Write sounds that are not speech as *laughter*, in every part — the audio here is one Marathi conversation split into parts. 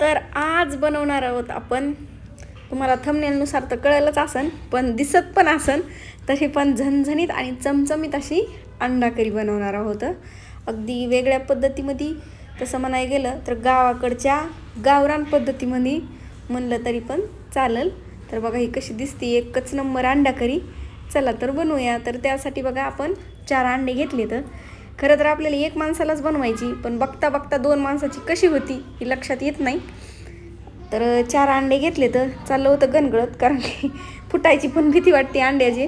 तर आज बनवणार आहोत आपण. तुम्हाला थंबनेलनुसार तर कळलंच असन पण दिसत पण असन. तशी पण झणझणीत आणि चमचमीत अशी अंडा करी बनवणार आहोत. अगदी वेगळ्या पद्धतीमध्ये तसं म्हणायला गेलं तर गावाकडच्या गावरान पद्धतीमध्ये म्हणलं तरी पण चालेल. तर बघा ही कशी दिसते एकच नंबर अंडा करी चला तर बनवूया. तर त्यासाठी बघा आपण चार अंडे घेतले तर खरं तर आपल्याला एक माणसालाच बनवायची पण बघता बघता दोन माणसाची कशी होती ही लक्षात येत नाही. तर चार अंडे घेतले तर चाललं होतं गणगळत कारण की *laughs* फुटायची पण भीती वाटते अंड्याची.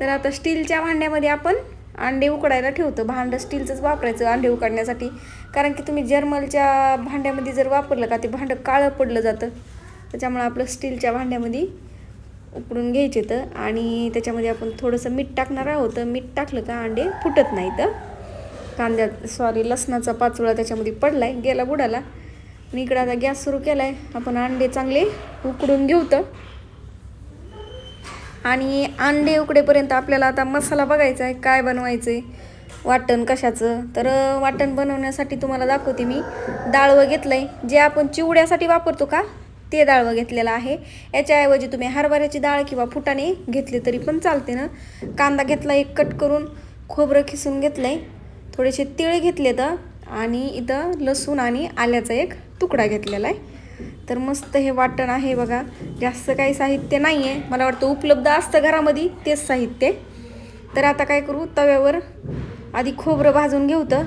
तर आता स्टीलच्या भांड्यामध्ये आपण अंडे उकडायला ठेवतो. भांडं स्टीलचंच वापरायचं अंडे उकडण्यासाठी. कारण की तुम्ही जर्मलच्या भांड्यामध्ये जर वापरलं का ते भांडं काळं पडलं जातं. त्याच्यामुळे आपलं स्टीलच्या भांड्यामध्ये उकडून घ्यायचे तर. आणि त्याच्यामध्ये आपण थोडंसं मीठ टाकणार आहोत. मीठ टाकलं का अंडे फुटत नाही तर कांद्यात सॉरी लसणाचा पाचोळा त्याच्यामध्ये पडला आहे गेला बुडाला. आणि इकडं आता गॅस सुरू केला आहे आपण अंडे चांगले उकडून घेऊ तर. आणि अंडे उकडेपर्यंत आपल्याला आता मसाला बघायचा आहे काय बनवायचं आहे वाटण कशाचं. तर वाटण बनवण्यासाठी तुम्हाला दाखवते मी. डाळवं घेतलं आहे जे आपण चिवड्यासाठी वापरतो का ते डाळवं घेतलेलं आहे. याच्याऐवजी तुम्ही हरभऱ्याची डाळ किंवा फुटाणे घेतली तरी पण चालते ना. कांदा घेतला एक कट करून खोबरं खिसून घेतलं आहे थोडेसे तिळ घेतले तर आणि इथं लसूण आणि आल्याचा एक तुकडा घेतलेला आहे. तर मस्त हे वाटण आहे बघा. जास्त काही साहित्य नाही आहे मला वाटतं उपलब्ध असतं घरामध्ये तेच साहित्य. तर आता काय करू? तव्यावर आधी खोबरं भाजून घेऊ तर.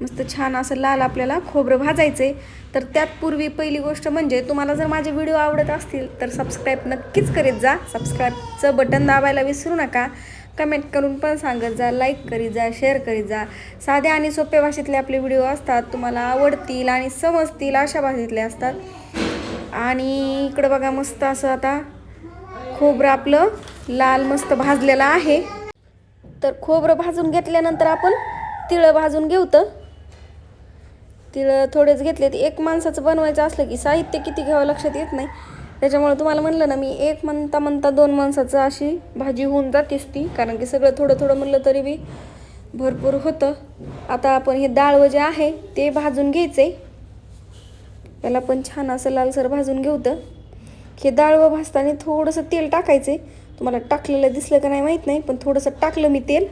मस्त छान असं लाल आपल्याला खोबरं भाजायचं आहे तर त्यात पूर्वी पहिली गोष्ट म्हणजे तुम्हाला जर माझे व्हिडिओ आवडत असतील तर सबस्क्राईब नक्कीच करीत जा. सबस्क्राईबचं बटन दाबायला विसरू नका. कमेंट करून पण सांगत जा लाईक करीत जा शेअर करीत जा. साध्या आणि सोप्या भाषेतले आपले व्हिडिओ असतात तुम्हाला आवडतील आणि समजतील अशा भाषेतले असतात. आणि इकडं बघा मस्त असं आता खोबरं आपलं लाल मस्त भाजलेलं आहे. तर खोबरं भाजून घेतल्यानंतर आपण तिळं भाजून घेऊ तर. तिळं थोडेच घेतले एक माणसाचं बनवायचं असलं की साहित्य किती घ्यावं लक्षात येत नाही. त्याच्यामुळे तुम्हाला म्हणलं ना मी एक म्हणता म्हणता दोन माणसाचं अशी भाजी होऊन जातेच ती. कारण की सगळं थोडं थोडं म्हणलं तरी बी भरपूर होतं. आता आपण हे डाळवं जे आहे ते भाजून घ्यायचे याला पण छान असं लालसर भाजून घेऊ तर. हे डाळवं भाजताना थोडंसं तेल टाकायचे तुम्हाला टाकलेलं दिसलं का नाही माहीत नाही पण थोडंसं टाकलं मी तेल.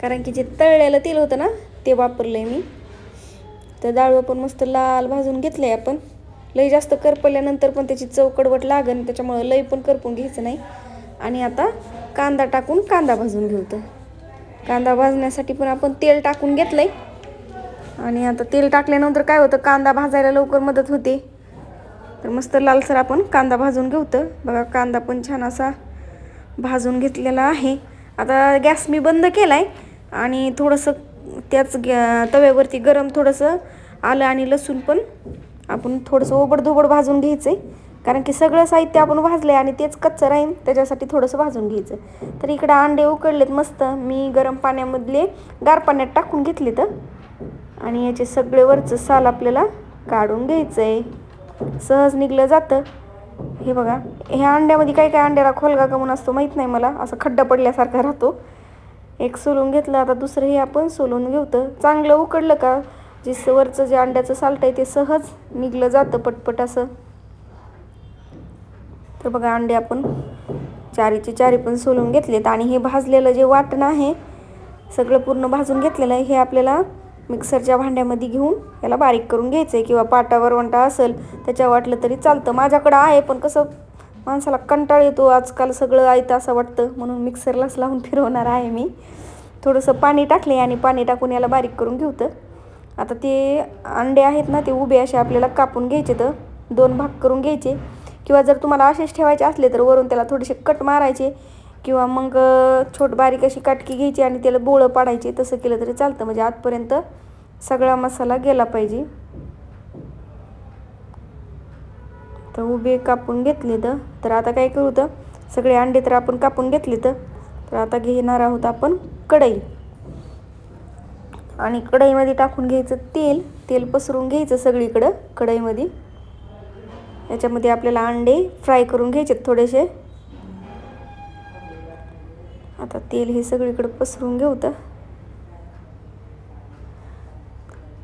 कारण की जे तळलेलं तेल होतं ना ते वापरलं आहे मी. तर डाळवं पण मस्त लाल भाजून घेतलं आहे आपण. लई जास्त करपल्यानंतर पण त्याची चव कडवट लागन त्याच्यामुळं लई पण करपून घ्यायचं नाही. आणि आता कांदा टाकून कांदा भाजून घेऊ तर कांदा भाजण्यासाठी पण आपण तेल टाकून घेतलं आहे आणि आता तेल टाकल्यानंतर काय होतं कांदा भाजायला लवकर मदत होते. तर मस्त लालसर आपण कांदा भाजून घेऊ तर बघा कांदा पण छान असा भाजून घेतलेला आहे. आता गॅस मी बंद केला आहे आणि थोडंसं त्याच गॅ तव्यावरती गरम थोडंसं आलं आणि लसूण पण आपण थोडंसं ओबडधोबड भाजून घ्यायचं आहे कारण की सगळं साहित्य आपण भाजलं आहे आणि तेच कच्चं राहील त्याच्यासाठी थोडंसं भाजून घ्यायचं. तर इकडं अंडे उकडलेत मस्त. मी गरम पाण्यामधले गार पाण्यात टाकून घेतले तर आणि याचे सगळे वरचं साल आपल्याला काढून घ्यायचं आहे सहज निघलं जातं. हे बघा ह्या अंड्यामध्ये काय काय अंड्याला खोलगा कमून असतो माहीत नाही मला. असं खड्डा पडल्यासारखा राहतो. एक सोलून घेतलं आता दुसरं हे आपण सोलून घेवतं चांगलं उकडलं का? जे वरचं जे अंड्याचं साल्ट आहे ते सहज निघलं जातं पटपट असं. तर बघा अंडे आपण चारीचे चारी पण सोलून घेतलेत आणि हे भाजलेलं जे वाटण आहे सगळं पूर्ण भाजून घेतलेलं आहे हे आपल्याला मिक्सरच्या भांड्यामध्ये घेऊन याला बारीक करून घ्यायचं आहे किंवा पाटा वरवंटा असेल त्याच्या वाटलं तरी चालतं. माझ्याकडं आहे पण कसं माणसाला कंटाळ येतो. आजकाल सगळं आयतं असं वाटतं म्हणून मिक्सरलाच लावून फिरवणार आहे मी. थोडंसं पाणी टाकले आणि पाणी टाकून याला बारीक करून घेऊतं आता ते अंडे आहेत ना ते उभे असे आपल्याला कापून घ्यायचे तर दोन भाग करून घ्यायचे. किंवा जर तुम्हाला असेच ठेवायचे असले तर वरून त्याला थोडेसे कट मारायचे. किंवा मग छोट बारीक अशी काटकी घ्यायची आणि त्याला बोळं पाडायचे. तसं केलं तरी चालतं. म्हणजे आतपर्यंत सगळा मसाला गेला पाहिजे. तर उभे कापून घेतले तर आता काय करू तर सगळे अंडे तर आपण कापून घेतले तर तर आता घेणार आहोत आपण कढई. आणि कढईमध्ये टाकून घ्यायचं तेल. तेल पसरून घ्यायचं सगळीकडं कढईमध्ये. याच्यामध्ये आपल्याला अंडे फ्राय करून घ्यायचे थोडेसे. आता तेल हे सगळीकडं पसरून घेऊ तर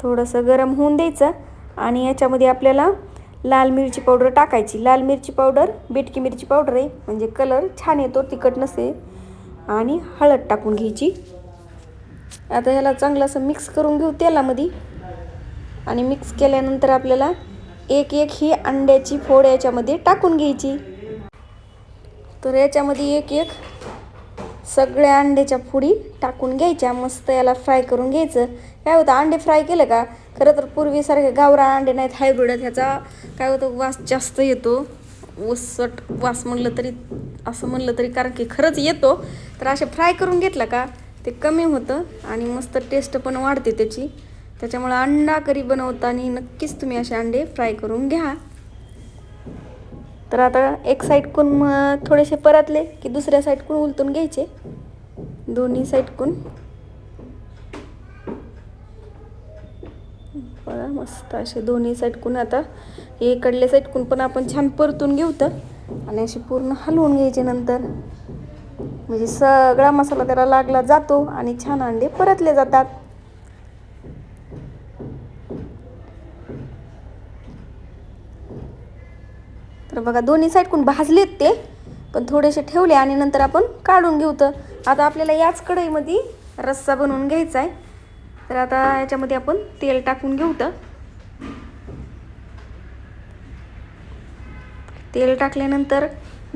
थोडंसं गरम होऊन द्यायचं आणि याच्यामध्ये आपल्याला लाल मिरची पावडर टाकायची. लाल मिरची पावडर बेटकी मिरची पावडर आहे. म्हणजे कलर छान येतो तिखट नसे आणि हळद टाकून घ्यायची. आता ह्याला चांगलं असं मिक्स करून घेऊ तेलामध्ये. आणि मिक्स केल्यानंतर आपल्याला एक एक ही अंड्याची फोड याच्यामध्ये टाकून घ्यायची. तर याच्यामध्ये एक एक सगळ्या अंड्याच्या फोडी टाकून घ्यायच्या. मस्त याला फ्राय करून घ्यायचं. काय होतं अंडे फ्राय केलं का खरं तर पूर्वीसारखे गावरा अंडे नाहीत हायब्रिड आहेत ह्याचा काय होतं वास जास्त येतो. उसट वास म्हणलं तरी असं म्हणलं तरी कारण की खरंच येतो. तर असे फ्राय करून घेतलं का ते कमी होतं आणि मस्त टेस्ट पण वाढते त्याची. त्याच्यामुळं अंडा करी बनवताना नक्कीच तुम्ही असे अंडे फ्राय करून घ्या. तर आता एक साईडकून मग थोडेसे परतले की दुसऱ्या साईडकून उलटून घ्यायचे. दोन्ही साईडकून बघा मस्त असे दोन्ही साईडकून आता हे इकडल्या साईडकून पण आपण छान परतून घेऊ तर. आणि असे पूर्ण हलवून घ्यायचे नंतर. म्हणजे सगळा मसाला त्याला लागला जातो आणि छान अंडे परतले जातात. तर बघा दोन्ही साईडकून भाजलेत ते पण थोडेसे ठेवले आणि नंतर आपण काढून घेऊ तर. आता आपल्याला याच कढईमध्ये रस्सा बनवून घ्यायचा आहे. तर आता याच्यामध्ये आपण तेल टाकून घेऊ तर. तेल टाकल्यानंतर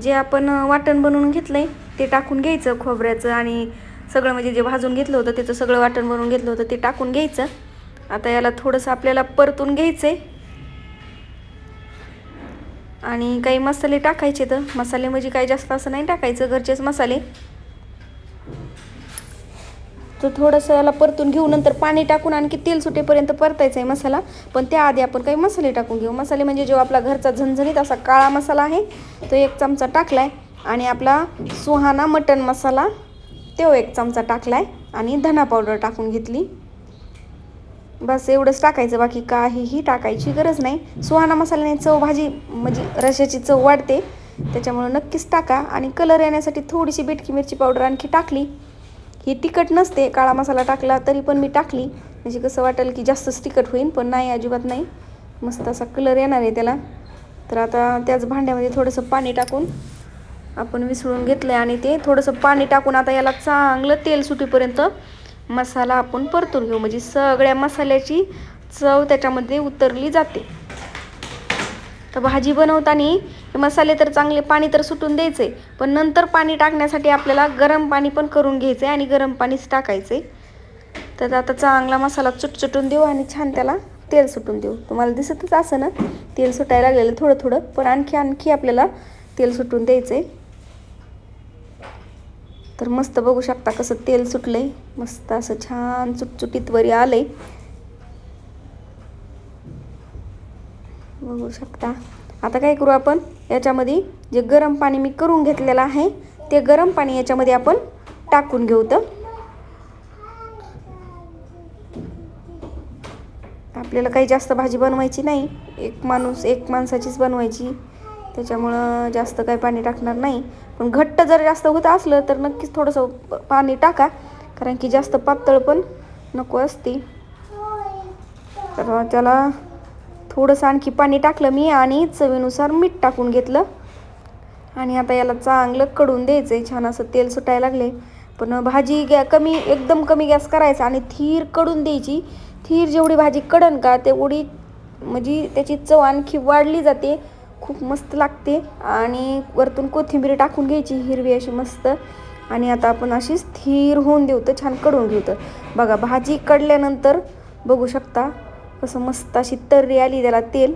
जे आपण वाटण बनवून घेतलं आहे ते टाकून घ्यायचं खोबऱ्याचं आणि सगळं म्हणजे जे भाजून घेतलं होतं त्याचं सगळं वाटण बनवून घेतलं होतं ते टाकून घ्यायचं. आता याला थोडंसं आपल्याला परतून घ्यायचं आहे आणि काही मसाले टाकायचे तर मसाले म्हणजे काही जास्त असं नाही टाकायचं घरचेच मसाले. तर थोडंसं याला परतून घेऊ नंतर पाणी टाकून आणखी तेल सुटेपर्यंत परतायचं आहे मसाला. पण त्याआधी आपण काही मसाले टाकून घेऊ. मसाले म्हणजे जो आपला घरचा झणझणीत असा काळा मसाला आहे तो एक चमचा टाकला आहे आणि आपला सुहाना मटन मसाला तो एक चमचा टाकला आहे आणि धना पावडर टाकून घेतली. बस एवढंच टाकायचं बाकी काहीही टाकायची गरज नाही. सुहाना मसाल्याने चव भाजी म्हणजे रशाची चव वाढते. त्याच्यामुळं नक्कीच टाका आणि कलर येण्यासाठी थोडीशी बेटकी मिरची पावडर आणखी टाकली. ही तिखट नसते काळा मसाला टाकला तरी पण मी टाकली. म्हणजे कसं वाटेल की जास्तच तिखट होईल पण नाही अजिबात नाही. मस्त असा कलर येणार आहे त्याला. तर आता त्याच भांड्यामध्ये थोडंसं पाणी टाकून आपण विसळून घेतलं आहे आणि ते थोडंसं पाणी टाकून आता याला चांगलं तेल सुटीपर्यंत मसाला आपण परतून घेऊ. म्हणजे सगळ्या मसाल्याची चव त्याच्यामध्ये उतरली जाते. तर भाजी बनवताना मसाले तर चांगले पाणी तर सुटून द्यायचे पण नंतर पाणी टाकण्यासाठी आपल्याला गरम पाणी पण करून घ्यायचं आहे आणि गरम पाणीच टाकायचे तर आता चांगला मसाला चुटचुटून देऊ आणि छान त्याला तेल सुटून देऊ. तुम्हाला दिसतच असं ना? तेल सुटायला लागलेलं थोडं थोडं पण आणखी आणखी आपल्याला तेल सुटून द्यायचं आहे तर मस्त बघू शकता कसं तेल सुटलंय. मस्त असं छान चुटचुटीत वरी आलंय. बघू शकता. आता काय करू आपण? याच्यामध्ये जे गरम पाणी मी करून घेतलेलं आहे ते गरम पाणी याच्यामध्ये आपण टाकून घेऊ तर. आपल्याला काही जास्त भाजी बनवायची नाही. एक माणूस एक माणसाचीच बनवायची. त्याच्यामुळं जास्त काही पाणी टाकणार नाही. पण घट्ट जर जास्त होत असलं तर नक्कीच थोडंसं पाणी टाका. कारण की जास्त पातळ पण नको असते. तर त्याला थोडंसं आणखी पाणी टाकलं मी आणि चवीनुसार मीठ टाकून घेतलं. आणि आता याला चांगलं कडून द्यायचं आहे छान असं तेल सुटायला लागले पण भाजी गॅ कमी एकदम कमी गॅस करायचा आणि थीरकडून द्यायची. थीर जेवढी भाजी कडन का तेवढी म्हणजे त्याची चव आणखी वाढली जाते. खूप मस्त लागते. आणि वरतून कोथिंबीर टाकून घ्यायची हिरवी अशी मस्त. आणि आता आपण अशी स्थिर होऊन देऊ तर छानकडून घेऊ तर. बघा भाजी कडल्यानंतर बघू शकता कसं मस्त अशी तर्री आली त्याला तेल.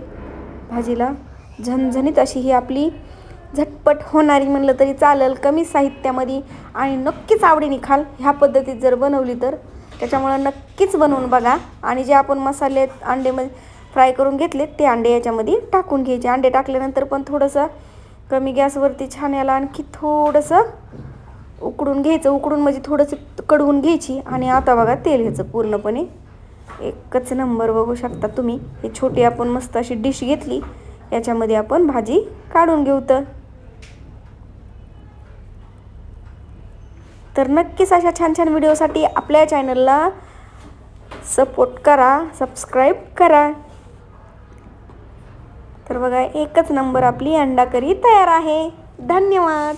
भाजीला झणझणीत अशी ही आपली झटपट होणारी म्हणलं तरी चालेल कमी साहित्यामध्ये. आणि नक्कीच आवडीने खाल ह्या पद्धतीत जर बनवली तर. त्याच्यामुळं नक्कीच बनवून बघा. आणि जे आपण मसाले अंडेमध्ये फ्राय करून घेतलेत. ते अंडे याच्यामध्ये टाकून घ्यायचे. अंडे टाकल्यानंतर पण थोडंसं कमी गॅसवरती छान याला आणखी थोडंसं उकडून घ्यायचं. उकडून म्हणजे थोडंसं कडवून घ्यायची. आणि आता बघा तेल घ्यायचं पूर्णपणे एकच नंबर बघू शकता तुम्ही. हे छोटी आपण मस्त अशी डिश घेतली. याच्यामध्ये आपण भाजी काढून घेऊ तर. तर नक्कीच अशा छान छान व्हिडिओसाठी आपल्या चॅनलला सपोर्ट करा सबस्क्राईब करा. तर बघा एकच नंबर आपली अंडा करी तयार आहे. धन्यवाद.